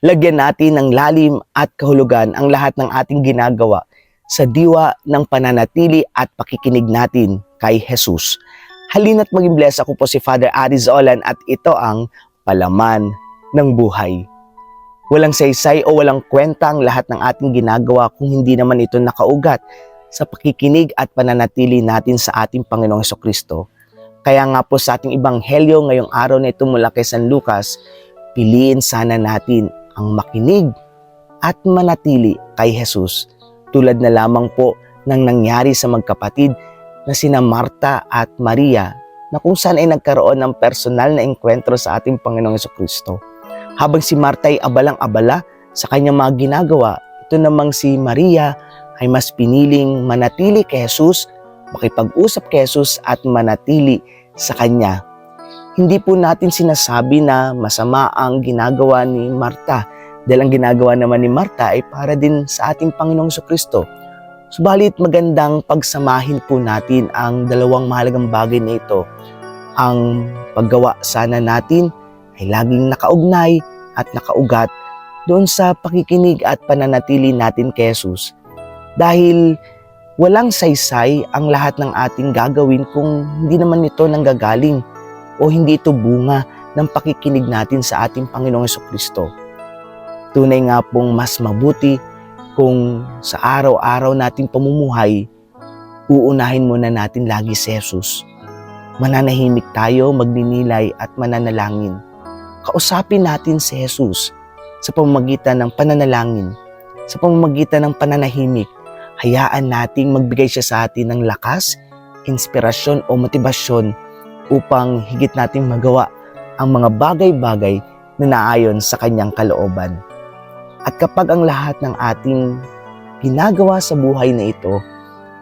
Lagyan natin ng lalim at kahulugan ang lahat ng ating ginagawa sa diwa ng pananatili at pakikinig natin kay Jesus. Halina't maging bless ako po si Father Aris Olan at ito ang palaman ng buhay. Walang saysay o walang kwenta ang lahat ng ating ginagawa kung hindi naman ito nakaugat sa pakikinig at pananatili natin sa ating Panginoong Heso Kristo. Kaya nga po sa ating Ibanghelyo ngayong araw na ito mula kay San Lucas, piliin sana natin ang makinig at manatili kay Jesus tulad na lamang po ng nangyari sa magkapatid na sina Marta at Maria na kung saan ay nagkaroon ng personal na engkwentro sa ating Panginoong Heso Kristo. Habang si Marta ay abalang-abala sa kanyang mga ginagawa, ito namang si Maria ay mas piniling manatili kay Jesus, makipag-usap kay Jesus at manatili sa Kanya. Hindi po natin sinasabi na masama ang ginagawa ni Marta dahil ang ginagawa naman ni Marta ay para din sa ating Panginoong Kristo. Subalit magandang pagsamahin po natin ang dalawang mahalagang bagay na ito. Ang paggawa sana natin ay laging nakaugnay at nakaugat doon sa pakikinig at pananatili natin kay Jesus. Dahil walang saysay ang lahat ng ating gagawin kung hindi naman ito nanggagaling o hindi ito bunga ng pakikinig natin sa ating Panginoong Heso Kristo. Tunay nga pong mas mabuti kung sa araw-araw nating pamumuhay, uunahin muna natin lagi si Jesus. Mananahimik tayo, magninilay at mananalangin. Kausapin natin si Jesus sa pamamagitan ng pananalangin, sa pamamagitan ng pananahimik. Hayaan nating magbigay siya sa atin ng lakas, inspirasyon o motibasyon upang higit nating magawa ang mga bagay-bagay na naayon sa kanyang kalooban. At kapag ang lahat ng ating ginagawa sa buhay na ito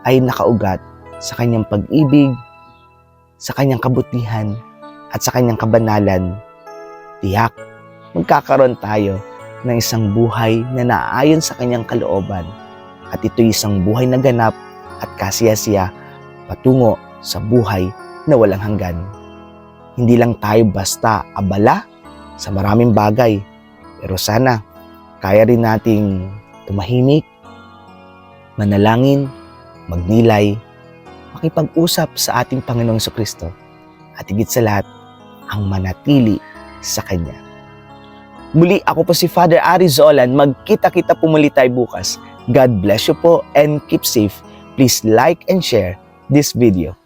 ay nakaugat sa kanyang pag-ibig, sa kanyang kabutihan, at sa kanyang kabanalan, tiyak magkakaroon tayo ng isang buhay na naayon sa kanyang kalooban. At ito'y isang buhay na ganap at kasiyasiya patungo sa buhay na walang hanggan. Hindi lang tayo basta abala sa maraming bagay, pero sana kaya rin nating tumahimik, manalangin, magnilay, makipag-usap sa ating Panginoong Kristo at higit sa lahat, ang manatili sa Kanya. Muli ako po si Father Ari Zolan. Magkita-kita po muli tayo bukas. God bless you po and keep safe. Please like and share this video.